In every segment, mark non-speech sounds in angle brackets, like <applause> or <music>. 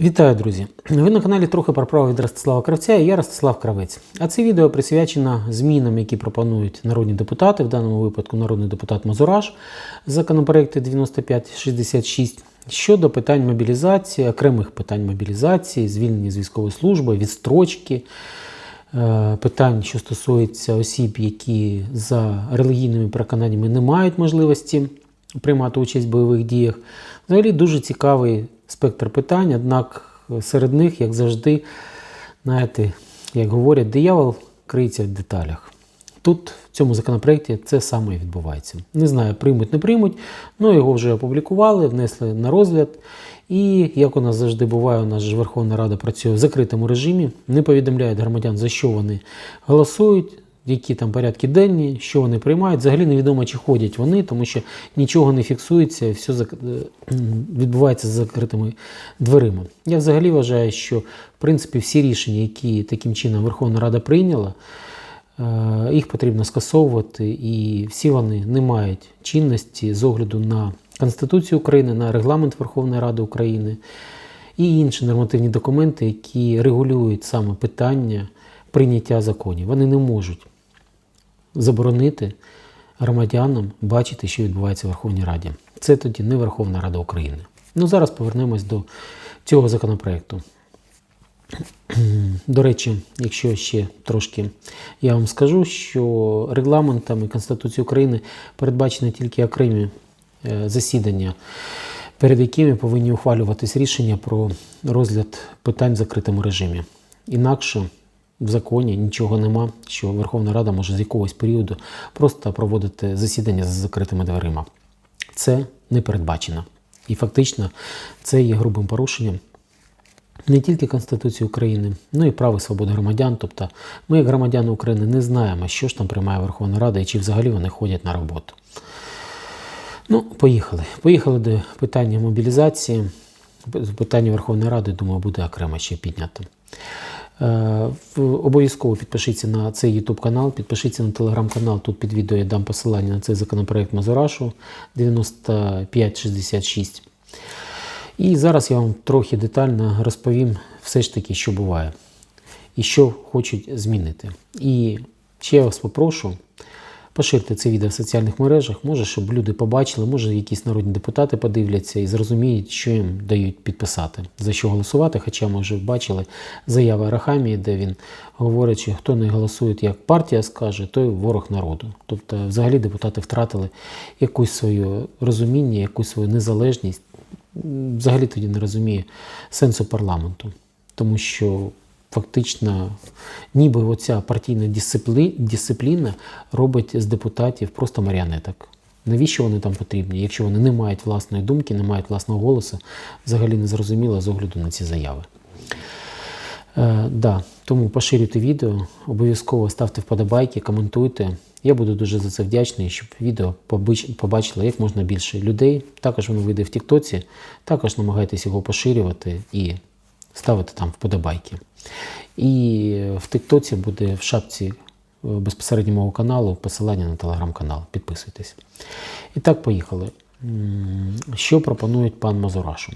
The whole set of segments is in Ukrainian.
Вітаю, друзі! Ви на каналі трохи про право від Ростислава Кравця і я Ростислав Кравець. А це відео присвячено змінам, які пропонують народні депутати, в даному випадку народний депутат Мазураш, законопроекти 9566 щодо питань мобілізації, окремих питань мобілізації, звільнення з військової служби, відстрочки, е, питань, що стосуються осіб, які за релігійними переконаннями не мають можливості приймати участь в бойових діях. Взагалі дуже цікавий спектр питань, однак серед них, як завжди, знаєте, як говорять, диявол криється в деталях. Тут в цьому законопроекті це саме і відбувається. Не знаю, приймуть, не приймуть, але його вже опублікували, внесли на розгляд. І як у нас завжди буває, у нас ж Верховна Рада працює в закритому режимі, не повідомляють громадян, за що вони голосують, які там порядки денні, що вони приймають. Взагалі невідомо, чи ходять вони, тому що нічого не фіксується, все е, <clears throat> відбувається з закритими дверима. Я взагалі вважаю, що в принципі всі рішення, які таким чином Верховна Рада прийняла, е, їх потрібно скасовувати, і всі вони не мають чинності з огляду на Конституцію України, на регламент Верховної Ради України і інші нормативні документи, які регулюють саме питання прийняття законів. Вони не можуть заборонити громадянам бачити, що відбувається в Верховній Раді. Це тоді не Верховна Рада України. Ну зараз повернемось до цього законопроекту. <clears throat> До речі, якщо ще трошки я вам скажу, що регламентами Конституції України передбачені тільки окремі е, засідання, перед якими повинні ухвалюватись рішення про розгляд питань в закритому режимі. Інакше в законі нічого нема, що Верховна Рада може з якогось періоду просто проводити засідання за закритими дверима. Це не передбачено. І фактично це є грубим порушенням не тільки Конституції України, ну і прав і свобод громадян. Тобто ми, як громадяни України, не знаємо, що ж там приймає Верховна Рада і чи взагалі вони ходять на роботу. Ну, поїхали. Поїхали до питання мобілізації. Питання Верховної Ради, думаю, буде окремо ще піднято. Е, Обов'язково підпишіться на цей YouTube канал, підпишіться на телеграм-канал. Тут під відео я дам посилання на цей законопроект Мазурашу 9566. І зараз я вам трохи детально розповім все ж таки, що буває і що хочуть змінити. І ще я вас попрошу поширте це відео в соціальних мережах, може, щоб люди побачили, може, якісь народні депутати подивляться і зрозуміють, що їм дають підписати, за що голосувати. Хоча ми вже бачили заяви Арахамії, де він говорить, що хто не голосує, як партія скаже, той ворог народу. Тобто, взагалі, депутати втратили якусь своє розуміння, якусь свою незалежність. Взагалі тоді не розуміє сенсу парламенту, тому що фактично ніби оця партійна дисциплі... дисципліна робить з депутатів просто маріонеток. Навіщо вони там потрібні, якщо вони не мають власної думки, не мають власного голосу, взагалі не зрозуміло з огляду на ці заяви. Е, да, тому поширюйте відео, обов'язково ставте вподобайки, коментуйте. Я буду дуже за це вдячний, щоб відео побачило як можна більше людей. Також воно вийде в Тіктоці. Також намагайтесь його поширювати і ставити там вподобайки. І в Тіктоці буде в шапці е, безпосередньо мого каналу посилання на телеграм-канал. Підписуйтесь. І так, поїхали. Що пропонують пан Мазурашу?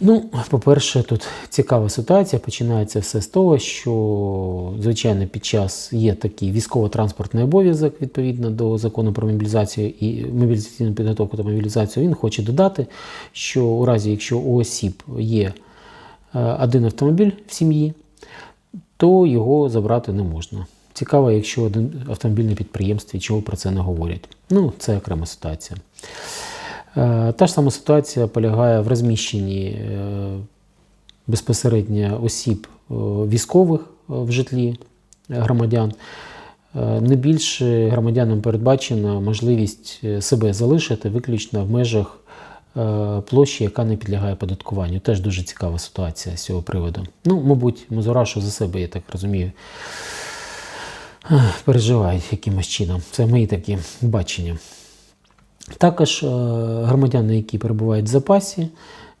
Ну, по-перше, тут цікава ситуація. Починається все з того, що, звичайно, під час є такий військово-транспортний обов'язок відповідно до закону про мобілізацію і мобілізаційну підготовку та мобілізацію. Він хоче додати, що у разі, якщо у осіб є один автомобіль в сім'ї, то його забрати не можна. Цікаво, якщо один автомобіль на підприємстві, чого про це не говорять. Ну, це окрема ситуація. Е, Та ж сама ситуація полягає в розміщенні е, безпосередньо осіб е, військових е, в житлі е, громадян. Е, Не більше громадянам передбачена можливість е, себе залишити виключно в межах е, площі, яка не підлягає податкуванню. Теж дуже цікава ситуація з цього приводу. Ну, мабуть, Мазурашу за себе, я так розумію, переживають якимось чином. Це мої такі бачення. Також е, громадяни, які перебувають в запасі,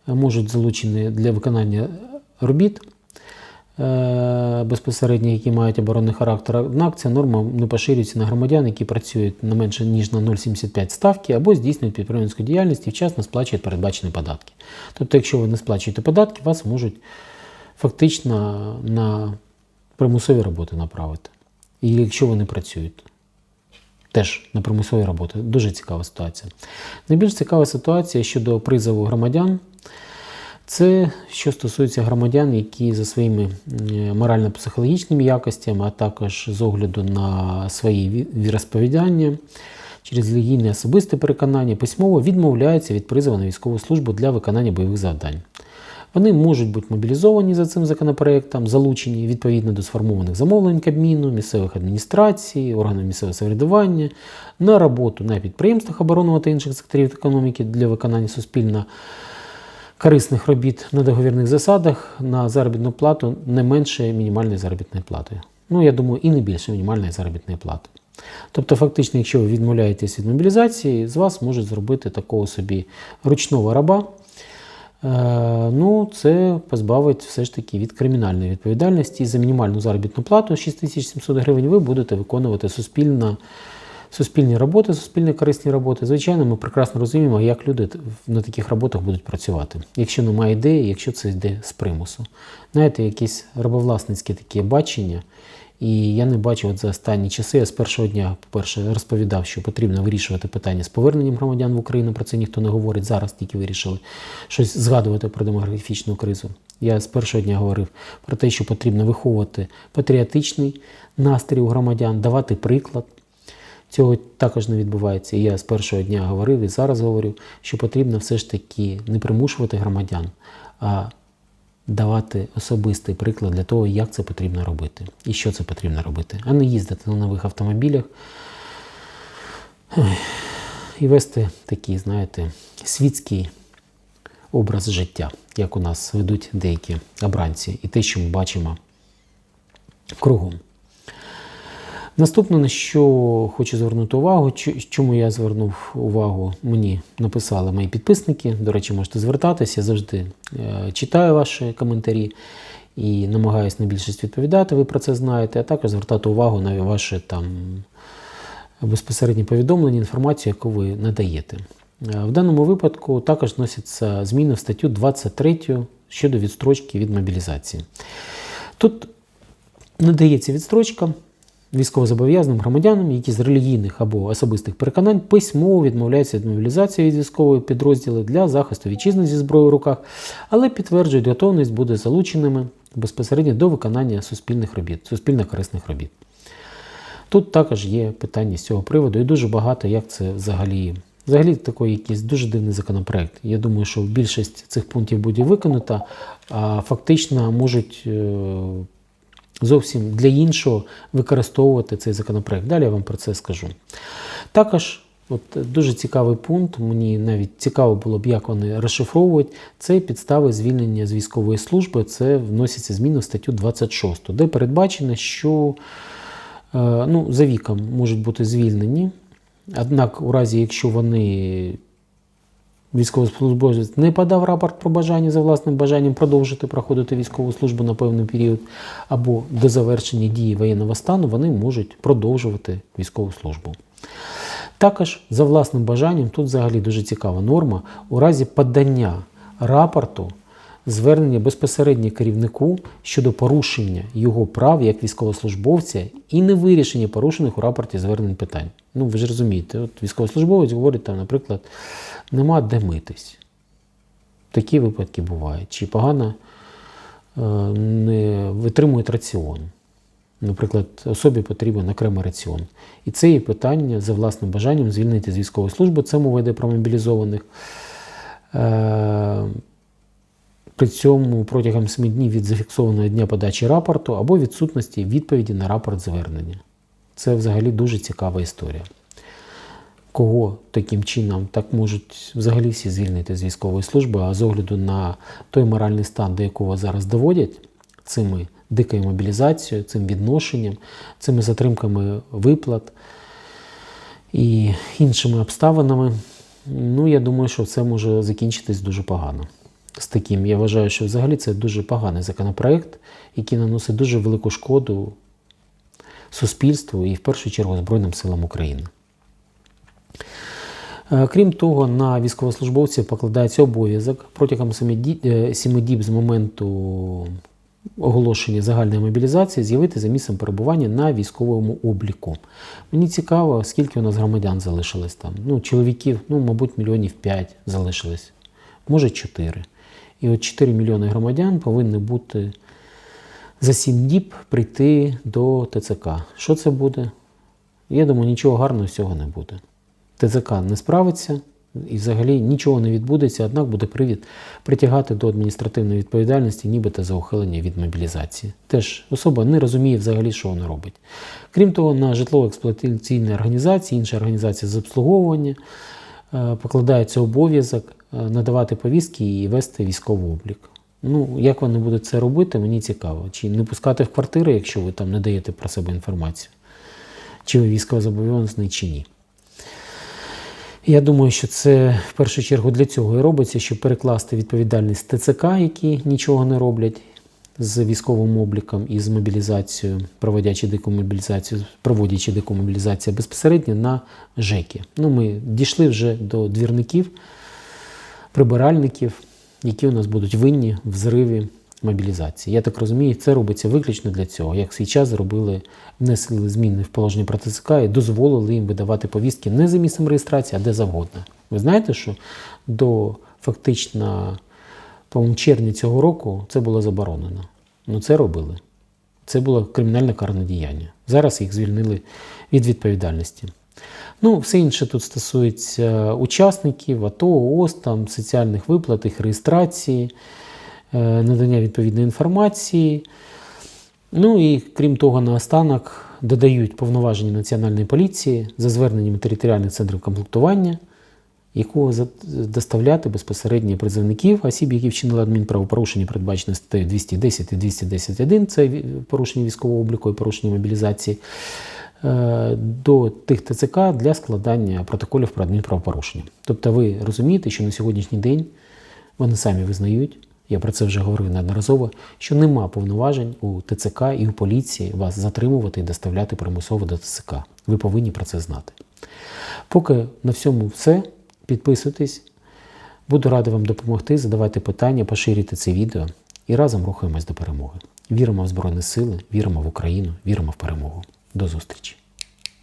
е, можуть залучені для виконання робіт е, безпосередньо, які мають оборонний характер. Однак ця норма не поширюється на громадян, які працюють не менше ніж на 0,75 ставки або здійснюють підприємницьку діяльність і вчасно сплачують передбачені податки. Тобто, якщо ви не сплачуєте податки, вас можуть фактично на примусові роботи направити. І якщо ви не працюєте. Теж на примусові роботи. Дуже цікава ситуація. Найбільш цікава ситуація щодо призову громадян. Це що стосується громадян, які за своїми морально-психологічними якостями, а також з огляду на свої ві- віросповідання, через релігійне особисте переконання, письмово відмовляються від призову на військову службу для виконання бойових завдань. Вони можуть бути мобілізовані за цим законопроектом, залучені відповідно до сформованих замовлень Кабміну, місцевих адміністрацій, органів місцевого самоврядування на роботу на підприємствах оборонного та інших секторів економіки для виконання суспільно корисних робіт на договірних засадах на заробітну плату не менше мінімальної заробітної плати. Ну, я думаю, і не більше мінімальної заробітної плати. Тобто, фактично, якщо ви відмовляєтесь від мобілізації, з вас можуть зробити такого собі ручного раба. Е, Ну, це позбавить все ж таки від кримінальної відповідальності. За мінімальну заробітну плату 6700 гривень ви будете виконувати суспільно, суспільні роботи, суспільні корисні роботи. Звичайно, ми прекрасно розуміємо, як люди на таких роботах будуть працювати, якщо немає ідеї, якщо це йде з примусу. Знаєте, якесь рабовласницьке таке бачення. І я не бачу от за останні часи. Я з першого дня, по-перше, розповідав, що потрібно вирішувати питання з поверненням громадян в Україну. Про це ніхто не говорить. Зараз тільки вирішили щось згадувати про демографічну кризу. Я з першого дня говорив про те, що потрібно виховувати патріотичний настрій у громадян, давати приклад. Цього також не відбувається. І я з першого дня говорив і зараз говорю, що потрібно все ж таки не примушувати громадян, а давати особистий приклад для того, як це потрібно робити і що це потрібно робити, а не їздити на нових автомобілях і вести такий, знаєте, світський образ життя, як у нас ведуть деякі обранці, і те, що ми бачимо кругом. Наступне, на що хочу звернути увагу, чому я звернув увагу, мені написали мої підписники. До речі, можете звертатися, я завжди е, читаю ваші коментарі і намагаюся на більшість відповідати, ви про це знаєте, а також звертати увагу на ваші там безпосередні повідомлення, інформацію, яку ви надаєте. Е, В даному випадку також вносяться зміни в статтю 23 щодо відстрочки від мобілізації. Тут надається відстрочка військовозобов'язаним громадянам, які з релігійних або особистих переконань письмово відмовляються від мобілізації від військової підрозділи для захисту вітчизни зі зброєю в руках, але підтверджують готовність бути залученими безпосередньо до виконання суспільних робіт, суспільно корисних робіт. Тут також є питання з цього приводу, і дуже багато, як це взагалі. Взагалі такий якийсь дуже дивний законопроект. Я думаю, що більшість цих пунктів буде виконана, а фактично можуть е, зовсім для іншого використовувати цей законопроект. Далі я вам про це скажу. Також от, дуже цікавий пункт, мені навіть цікаво було б, як вони розшифровують, це підстави звільнення з військової служби. Це вносяться зміни в статтю 26, де передбачено, що е, ну, за віком можуть бути звільнені. Однак, у разі, якщо вони військовослужбовець не подав рапорт про бажання за власним бажанням продовжити проходити військову службу на певний період, або до завершення дії воєнного стану, вони можуть продовжувати військову службу. Також за власним бажанням, тут взагалі дуже цікава норма, у разі подання рапорту звернення безпосередньо керівнику щодо порушення його прав як військовослужбовця і не вирішення порушених у рапорті звернень питань. Ну, ви ж розумієте, от військовослужбовець говорить, там, наприклад, нема де митись. Такі випадки бувають. Чи погано е, не витримують раціон. Наприклад, особі потрібен окремий раціон. І це є питання за власним бажанням звільнити з військової служби. Це мова йде про мобілізованих. При цьому протягом 7 днів від зафіксованого дня подачі рапорту або відсутності відповіді на рапорт звернення. Це взагалі дуже цікава історія. Кого таким чином так можуть взагалі всі звільнити з військової служби, а з огляду на той моральний стан, до якого зараз доводять цими дикою мобілізацією, цим відношенням, цими затримками виплат і іншими обставинами, ну я думаю, що це може закінчитись дуже погано. З таким. Я вважаю, що взагалі це дуже поганий законопроект, який наносить дуже велику шкоду суспільству і в першу чергу Збройним силам України. Е, Крім того, на військовослужбовців покладається обов'язок протягом 7 діб з моменту оголошення загальної мобілізації з'явити за місцем перебування на військовому обліку. Мені цікаво, скільки у нас громадян залишилось там. Ну, чоловіків, ну, мабуть, мільйонів 5 залишилось, може 4. І от 4 мільйони громадян повинні бути за 7 діб прийти до ТЦК. Що це буде? Я думаю, нічого гарного з цього не буде. ТЦК не справиться і взагалі нічого не відбудеться, однак буде привід притягати до адміністративної відповідальності, нібито за ухилення від мобілізації. Теж особа не розуміє взагалі, що вона робить. Крім того, на житлово-експлуатаційні організації, інші організації з обслуговування е, покладається обов'язок надавати повістки і вести військовий облік. Ну, як вони будуть це робити, мені цікаво. Чи не пускати в квартири, якщо ви там не даєте про себе інформацію, чи ви військовозобов'язаний, чи ні. Я думаю, що це в першу чергу для цього і робиться, щоб перекласти відповідальність ТЦК, які нічого не роблять з військовим обліком і з мобілізацією, проводячи декомобілізацію, проводячи декомобілізацію безпосередньо на ЖЕКи. Ну, ми дійшли вже до двірників, прибиральників, які у нас будуть винні в зриві мобілізації. Я так розумію, це робиться виключно для цього. Як свій час зробили, внесли зміни в положення про ТЦК і дозволили їм видавати повістки не за місцем реєстрації, а де завгодно. Ви знаєте, що до фактично по червня цього року це було заборонено. Ну це робили. Це було кримінальне карне діяння. Зараз їх звільнили від відповідальності. Ну, все інше тут стосується учасників, АТО, ООС, там, соціальних виплат, їх реєстрації, е, надання відповідної інформації. Ну і крім того, наостанок додають повноваження Національної поліції за зверненням територіальних центрів комплектування, якого доставляти безпосередньо призовників, осіб, які вчинили адмінправопорушення, передбачене статтею 210 і 210.1, це порушення військового обліку і порушення мобілізації, до тих ТЦК для складання протоколів про адмінправопорушення. Тобто ви розумієте, що на сьогоднішній день вони самі визнають, я про це вже говорив неодноразово, що нема повноважень у ТЦК і у поліції вас затримувати і доставляти примусово до ТЦК. Ви повинні про це знати. Поки на всьому все. Підписуйтесь. Буду радий вам допомогти, задавайте питання, поширюйте це відео і разом рухаємось до перемоги. Віримо в Збройні Сили, віримо в Україну, віримо в перемогу. До зустрічі!